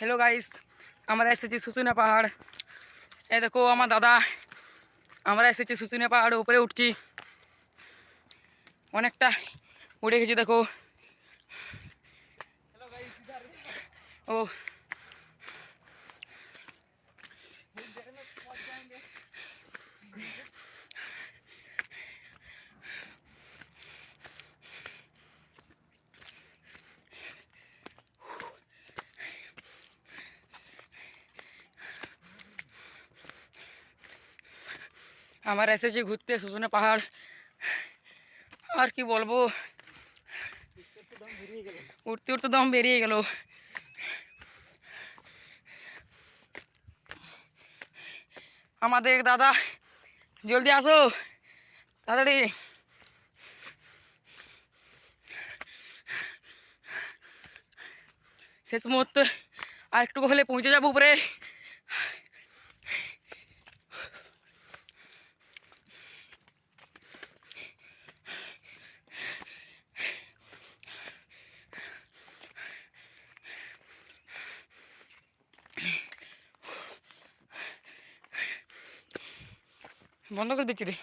Hello guys আমরা এসেছি শুশুনা পাহাড় এ দেখো আমার দাদা আমরা এসেছি শুশুনিয়া পাহাড়ের উপরে উঠছি অনেকটা উঠে গেছি দেখো ও আমরা এসেছি ঘুরতে শুশুনিয়া পাহাড়। আর কি বলব? উঠতে উঠতে দম বেরিয়ে গেল। আমাদের দাদা, জলদি আসো, তাড়াতাড়ি। শেষ মুহূর্তে আর একটু হলে পৌঁছে যাব উপরে। বন্ধ করে দিচ্ছি রে।